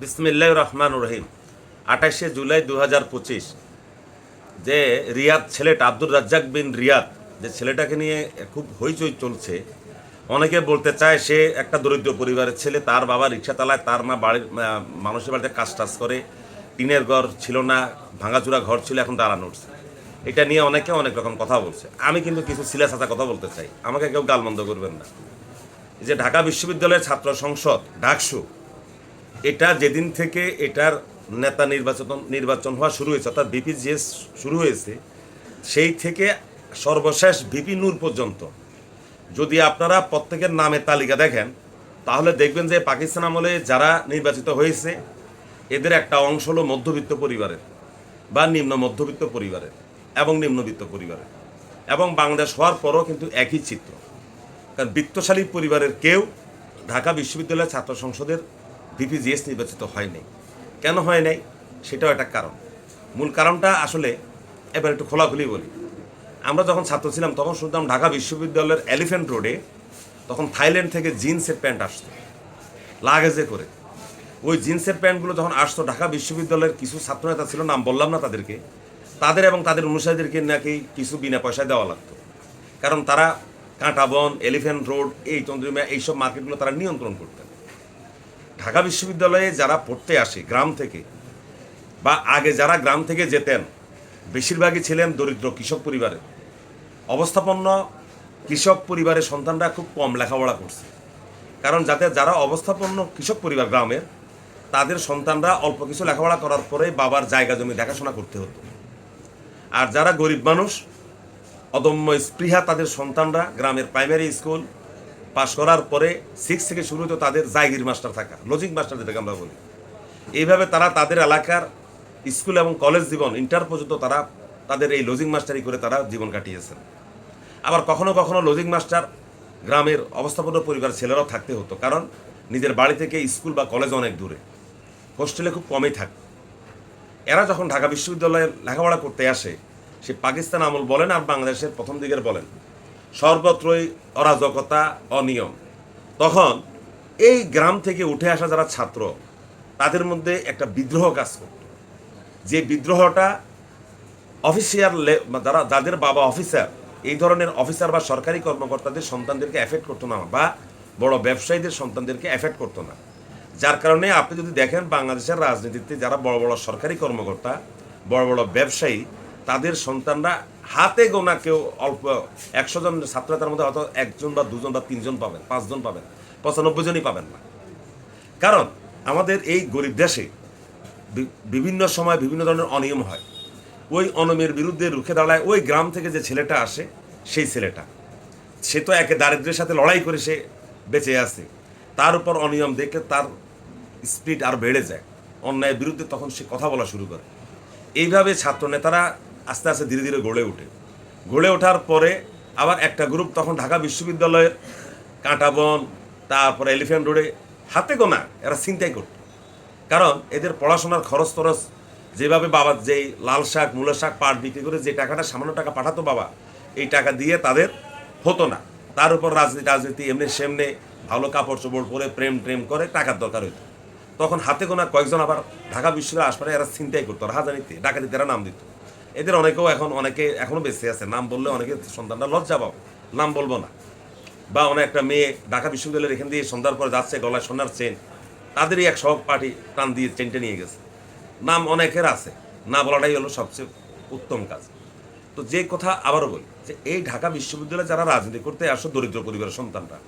বিসমিল্লাহ রহমান রহিম। আঠাশে জুলাই দু হাজার পঁচিশ, যে রিয়াদ ছেলেটা, আব্দুর রাজ্জাক বিন রিয়াদ, যে ছেলেটাকে নিয়ে খুব হইচই চলছে, অনেকে বলতে চায় সে একটা দরিদ্র পরিবারের ছেলে, তার বাবা রিক্সা চালায় তার মা বাড়ির মানুষের বাড়িতে কাজ টাজ করে, টিনের ঘর ছিল না, ভাঙাচুরা ঘর ছিল, এখন দাঁড়ানো উঠছে এটা নিয়ে অনেকে অনেক রকম কথা বলছে। আমি কিন্তু কিছু সিলেসাতা কথা বলতে চাই। আমাকে কেউ গালমন্দ করবেন না। যে ঢাকা বিশ্ববিদ্যালয়ের ছাত্র সংসদ ডাকসু এটা যেদিন থেকে এটার নেতা নির্বাচন নির্বাচন হওয়া শুরু হয়েছে, অর্থাৎ বিপিজিএস শুরু হয়েছে, সেই থেকে সর্বশেষ ভিপি নূর পর্যন্ত। যদি আপনারা প্রত্যেকের নামের তালিকা দেখেন, তাহলে দেখবেন যে পাকিস্তান আমলে যারা নির্বাচিত হয়েছে, এদের একটা অংশ হলো মধ্যবিত্ত পরিবারের বা নিম্ন মধ্যবিত্ত পরিবারের এবং নিম্নবিত্ত পরিবারের। এবং বাংলাদেশ হওয়ার পরও কিন্তু একই চিত্র। কারণ বিত্তশালী পরিবারের কেউ ঢাকা বিশ্ববিদ্যালয়ের ছাত্র সংসদের বিপিজিএস নির্বাচিত হয় নাই। কেন হয় নাই? সেটাও একটা কারণ। মূল কারণটা আসলে এবার একটু খোলাখুলি বলি। আমরা যখন ছাত্র ছিলাম, তখন শুনতাম ঢাকা বিশ্ববিদ্যালয়ের এলিফ্যান্ট রোডে তখন থাইল্যান্ড থেকে জিন্সের প্যান্ট আসতো। লাগেজে করে। ওই জিন্সের প্যান্টগুলো যখন আসতো, ঢাকা বিশ্ববিদ্যালয়ের কিছু ছাত্রনেতা ছিল, নাম বললাম না তাদেরকে, তাদের এবং তাদের অনুসারীদেরকে নাকি কিছু বিনা পয়সায় দেওয়া লাগতো। কারণ তারা কাঁটাবন এলিফ্যান্ট রোড, এই চন্দ্রিমা এইসব মার্কেটগুলো তারা নিয়ন্ত্রণ করতেন। ঢাকা বিশ্ববিদ্যালয়ে যারা পড়তে আসে গ্রাম থেকে, বা আগে যারা গ্রাম থেকে যেতেন, বেশিরভাগই ছিলেন দরিদ্র কৃষক পরিবারে। অবস্থাপন্ন কৃষক পরিবারের সন্তানরা খুব কম লেখাপড়া করছে। কারণ যাতে যারা অবস্থাপন্ন কৃষক পরিবার গ্রামের, তাদের সন্তানরা অল্প কিছু লেখাপড়া করার পরে বাবার জায়গা জমি দেখাশোনা করতে হতো। আর যারা গরিব মানুষ, অদম্য স্পৃহা তাদের সন্তানরা গ্রামের প্রাইমারি স্কুল পাশ করার পরে সিক্স থেকে শুরু হতো তাদের জায়গির মাস্টার থাকা লজিক মাস্টার যেটাকে আমরা বলি। এইভাবে তারা তাদের এলাকার স্কুল এবং কলেজ জীবন ইন্টার পর্যন্ত তারা তাদের এই লজিং মাস্টারি করে তারা জীবন কাটিয়েছেন। আবার কখনো কখনো লজিং মাস্টার গ্রামের অবস্থাপন্ন পরিবার ছেলেরাও থাকতে হতো, কারণ নিজের বাড়ি থেকে স্কুল বা কলেজ অনেক দূরে। হোস্টেলে খুব কমই থাকত এরা যখন ঢাকা বিশ্ববিদ্যালয়ে লেখাপড়া করতে আসে, সে পাকিস্তান আমল বলেন আর বাংলাদেশের প্রথম দিকের বলেন। সর্বত্রই অরাজকতা, অনিয়ম। তখন এই গ্রাম থেকে উঠে আসা যারা ছাত্র, তাদের মধ্যে একটা বিদ্রোহ কাজ করত। যে বিদ্রোহটা অফিসিয়াল যারা, যাদের বাবা অফিসার এই ধরনের অফিসার বা সরকারি কর্মকর্তাদের সন্তানদেরকে এফেক্ট করতো না বা বড় ব্যবসায়ীদের সন্তানদেরকে এফেক্ট করতো না। যার কারণে আপনি যদি দেখেন বাংলাদেশের রাজনীতিতে যারা বড় বড় সরকারি কর্মকর্তা, বড় বড় ব্যবসায়ী তাদের সন্তানরা হাতে গোনা কেউ অল্প একশো জন ছাত্রতার মধ্যে হয়তো একজন বা দুজন বা তিনজন পাবেন, পাঁচজন পাবেন, পঁচানব্বই জনই পাবেন না। কারণ আমাদের এই গরিব দেশে বিভিন্ন সময় বিভিন্ন ধরনের অনিয়ম হয়। ওই অনিয়মের বিরুদ্ধে রুখে দাঁড়ায় ওই গ্রাম থেকে যে ছেলেটা আসে, সেই ছেলেটা। সে তো একে দারিদ্রের সাথে লড়াই করে সে বেঁচে আছে। তার উপর অনিয়ম দেখে তার স্পিড আর বেড়ে যায়। অন্যায়ের বিরুদ্ধে তখন সে কথা বলা শুরু করে। এইভাবে ছাত্র নেতারা আস্তে আস্তে ধীরে ধীরে গড়ে ওঠে। গড়ে ওঠার পরে আবার একটা গ্রুপ তখন ঢাকা বিশ্ববিদ্যালয়ের কাঁটাবন তারপরে এলিফ্যান্ট রোডে হাতে গোনা, এরা চিন্তাই করত। কারণ এদের পড়াশোনার খরচ টরচ যেভাবে বাবা যেই লাল শাক, মূলা শাক পাট বিক্রি করে যে টাকাটা সামান্য টাকা পাঠাতো বাবা, এই টাকা দিয়ে তাদের হতো না। তার উপর রাজনীতি রাজনীতি এমনি সেমনে ভালো কাপড় চোপড় পরে প্রেম প্রেম করে টাকার দরকার হইতো। তখন হাতে গোনা কয়েকজন আবার ঢাকা বিশ্ববিদ্যালয় আশপাশে এরা চিন্তাই করতো রাজানিতে ডাকাতিতে এরা নাম দিত। এদের অনেকেও এখন, অনেকে এখনও বেঁচে আছে। নাম বললে অনেকে সন্তানরা লজ্জা পাবে। নাম বলব না। বা অনেক একটা মেয়ে ঢাকা বিশ্ববিদ্যালয়ের এখান দিয়ে সন্ধ্যার পরে যাচ্ছে, গলায় সোনার চেন। তাদেরই এক সহপাঠী টান দিয়ে চেনটা নিয়ে গেছে। নাম অনেকের আছে। না বলাটাই হলো সবচেয়ে উত্তম কাজ। তো যে কথা আবারও বলি, যে এই ঢাকা বিশ্ববিদ্যালয়ে যারা রাজনীতি করতে আসো, দরিদ্র পরিবারের সন্তানরা,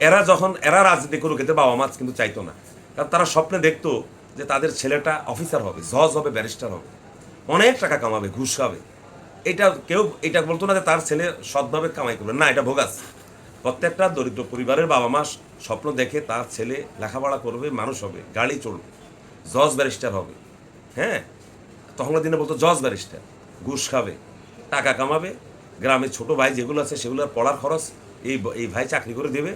এরা যখন, এরা রাজনীতি করুক এতে বাবা মা কিন্তু চাইতো না। কারণ তারা স্বপ্নে দেখতো যে তাদের ছেলেটা অফিসার হবে, জজ হবে ব্যারিস্টার হবে। অনেক টাকা কামাবে, ঘুষ খাবে। এটা কেউ, এটা বলতো না যে তার ছেলে সৎভাবে কামাই করবে। না, এটা ভোগাস প্রত্যেকটা দরিদ্র পরিবারের বাবা মা স্বপ্ন দেখে তার ছেলে লেখাপড়া করবে, মানুষ হবে, গাড়ি চলবে, জজ ব্যারিস্টার হবে। হ্যাঁ? তখনকার দিনে বলতো জজ ব্যারিস্টার, ঘুষ খাবে, টাকা কামাবে। গ্রামের ছোট ভাই যেগুলো আছে সেগুলোর পড়ার খরচ এই এই ভাই চাকরি করে দেবে,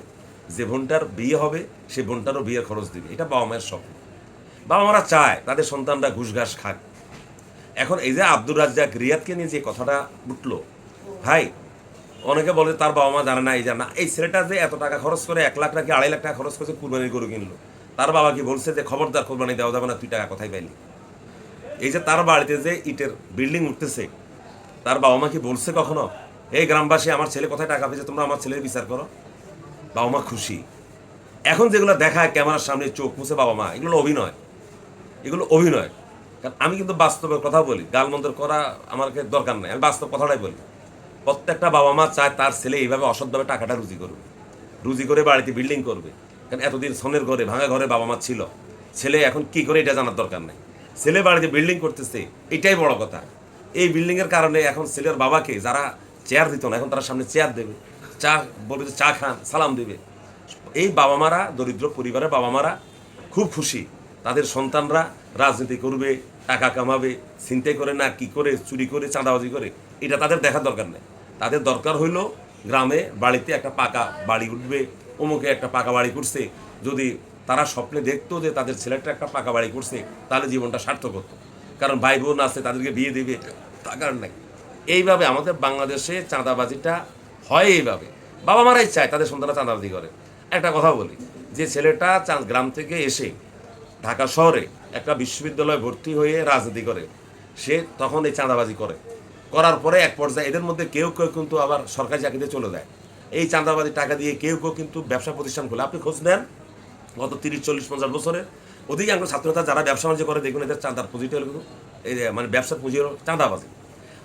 যে বোনটার বিয়ে হবে সে বোনটারও বিয়ের খরচ দেবে। এটা বাবা মায়ের স্বপ্ন। বাবা মারা চায়, তাদের সন্তানরা ঘুষ ঘাস খাক। এখন এই যে আব্দুর রাজ্জাক রিয়াদকে নিয়ে যে কথাটা উঠল, ভাই, অনেকে বলে তার বাবা মা জানে না, এই জানে এই ছেলেটা যে এত টাকা খরচ করে এক লাখ টাকা আড়াই লাখ টাকা খরচ করেছে, কুরবানির গরু কিনলো। তার বাবা কি বলছে যে, খবরদার, কোরবানি দেওয়া যাবে না, তুই টাকা কোথায় পাইলি? এই যে তার বাড়িতে যে ইটের বিল্ডিং উঠতেছে, তার বাবা মা কি বলছে কখনো? এই গ্রামবাসী, আমার ছেলে কোথায় টাকা পেয়েছে? তোমরা আমার ছেলের বিচার করো। বাবা মা খুশি। এখন যেগুলো দেখায়, ক্যামেরার সামনে চোখ মুছে বাবা মা, এগুলো অভিনয়। এগুলো অভিনয়। কারণ আমি কিন্তু বাস্তবের কথা বলি, গালমন্দের করা আমাকে দরকার নাই, আমি বাস্তব কথাটাই বলি। প্রত্যেকটা বাবা মা চায় তার ছেলে এইভাবে অসৎভাবে টাকাটা রুজি করবে রুজি করে বাড়িতে বিল্ডিং করবে। কারণ এতদিন সনের ঘরে, ভাঙা ঘরে বাবা মা ছিল, ছেলে এখন কি করে এটা জানার দরকার নাই। ছেলে বাড়িতে বিল্ডিং করতেছে, এটাই বড় কথা। এই বিল্ডিংয়ের কারণে এখন ছেলের বাবাকে যারা চেয়ার দিত না, এখন তারা সামনে চেয়ার দেবে, চা বলবে যে চা খান, সালাম দেবে। এই বাবা মারা দরিদ্র পরিবারের বাবা মারা খুব খুশি, তাদের সন্তানরা রাজনীতি করবে, টাকা কামাবে, ছিনতাই করে না, কি করে, চুরি করে, চাঁদাবাজি করে, এটা তাদের দেখার দরকার নেই। তাদের দরকার হইল গ্রামে বাড়িতে একটা পাকা বাড়ি উঠবে, অমুকে একটা পাকা বাড়ি করছে, যদি তারা স্বপ্নে দেখতো যে তাদের ছেলেটা একটা পাকা বাড়ি করছে, তাহলে জীবনটা সার্থক হতো। কারণ ভাই বোন আছে, তাদেরকে বিয়ে দেবে, টাকার নাই। এইভাবে আমাদের বাংলাদেশে চাঁদাবাজিটা হয় এইভাবে। বাবা মারাই চায়, তাদের সন্তানরা চাঁদাবাজি করে। একটা কথা বলি, যে ছেলেটা গ্রাম থেকে এসে ঢাকা শহরে একটা বিশ্ববিদ্যালয়ে ভর্তি হয়ে রাজনীতি করে। সে তখন এই চাঁদাবাজি করে। করার পরে এক পর্যায়ে এদের মধ্যে কেউ কেউ কিন্তু আবার সরকারি চাকরিতে চলে যায়। এই চাঁদাবাজি টাকা দিয়ে কেউ কেউ কিন্তু ব্যবসা প্রতিষ্ঠান খোলে। আপনি খোঁজ নেন, গত তিরিশ, চল্লিশ, পঞ্চাশ বছরে অধিকাংশ ছাত্রতা যারা ব্যবসা বাণিজ্য করে দেখুন এদের চাঁদার পুঁজিটা হলো কিন্তু এই মানে ব্যবসার পুঁজি চাঁদাবাজি।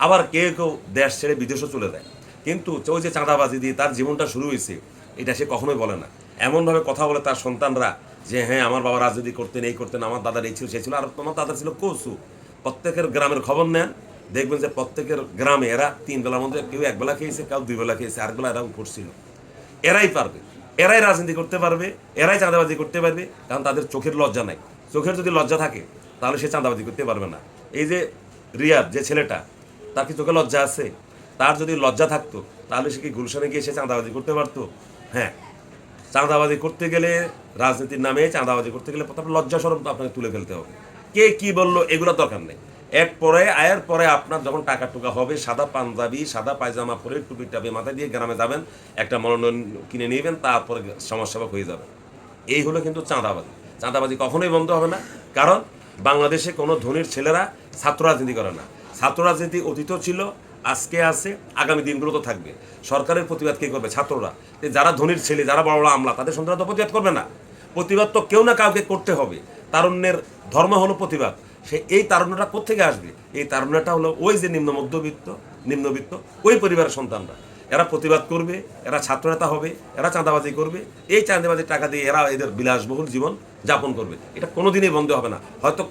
আবার কেউ কেউ দেশ ছেড়ে বিদেশও চলে যায়। কিন্তু ওই যে চাঁদাবাজি দিয়ে তার জীবনটা শুরু হয়েছে, এটা সে কখনোই বলে না। এমনভাবে কথা বলে তার সন্তানরা যে হ্যাঁ আমার বাবা রাজনীতি করতেন, এই করতেন, আমার দাদার এই ছিল, সে ছিল। আর তোমার দাদা ছিল কৌসু। প্রত্যেকের গ্রামের খবর নেন। দেখবেন যে প্রত্যেকের গ্রামে এরা তিন বেলার মধ্যে কেউ এক বেলা খেয়েছে, কেউ দুই বেলা খেয়েছে আর বেলা এরা উপর ছিল। এরাই পারবে। এরাই রাজনীতি করতে পারবে, এরাই চাঁদাবাজি করতে পারবে, কারণ তাদের চোখের লজ্জা নাই। চোখের যদি লজ্জা থাকে, তাহলে সে চাঁদাবাজি করতে পারবে না। এই যে রিয়াদ, যে ছেলেটা, তার কি চোখে লজ্জা আছে? তার যদি লজ্জা থাকতো, তাহলে সে কি গুলশানে গিয়ে সে চাঁদাবাজি করতে পারতো? হ্যাঁ চাঁদাবাজি করতে গেলে রাজনীতির নামে চাঁদাবাজি করতে গেলে প্রথমে লজ্জা স্বরূপ আপনাকে তুলে ফেলতে হবে। কে কি বলল এগুলো দরকার নেই। এক পরে আয়ের পরে আপনার যখন টাকা টুকা হবে, সাদা পাঞ্জাবি, সাদা পায়জামা পরে টুপি টাপি মাথায় দিয়ে গ্রামে যাবেন, একটা মনোনয়ন কিনে নেবেন, তারপরে সমাজসেবক হয়ে যাবে এই হলো কিন্তু চাঁদাবাজি। চাঁদাবাজি কখনোই বন্ধ হবে না। কারণ বাংলাদেশে কোনো ধনীর ছেলেরা ছাত্র রাজনীতি করে না। ছাত্র রাজনীতি অতীত ছিল আজকে আছে, আগামী দিনগুলো তো থাকবে। সরকারের প্রতিবাদ কে করবে? ছাত্ররা। যারা ধনীর ছেলে, যারা বড় বড় আমলা, তাদের সন্তান তো প্রতিবাদ করবে না। প্রতিবাদ তো কেউ না কাউকে করতে হবে। তারুণ্যের ধর্ম হলো প্রতিবাদ। সে এই তারুণ্যটা কোথেকে আসবে? এই তারুণ্যটা হলো ওই যে নিম্ন মধ্যবিত্ত, নিম্নবিত্ত, ওই পরিবারের সন্তানরা। এরা প্রতিবাদ করবে, এরা ছাত্রনেতা হবে, এরা চাঁদাবাজি করবে। এই চাঁদাবাজির টাকা দিয়ে এরা এদের বিলাসবহুল জীবন যাপন করবে। এটা কোনোদিনই বন্ধ হবে না। হয়তো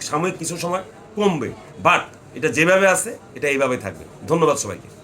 সাময়িক কিছু সময় কমবে বাট এটা যেভাবে আছে এটা এইভাবেই থাকবে। ধন্যবাদ সবাইকে।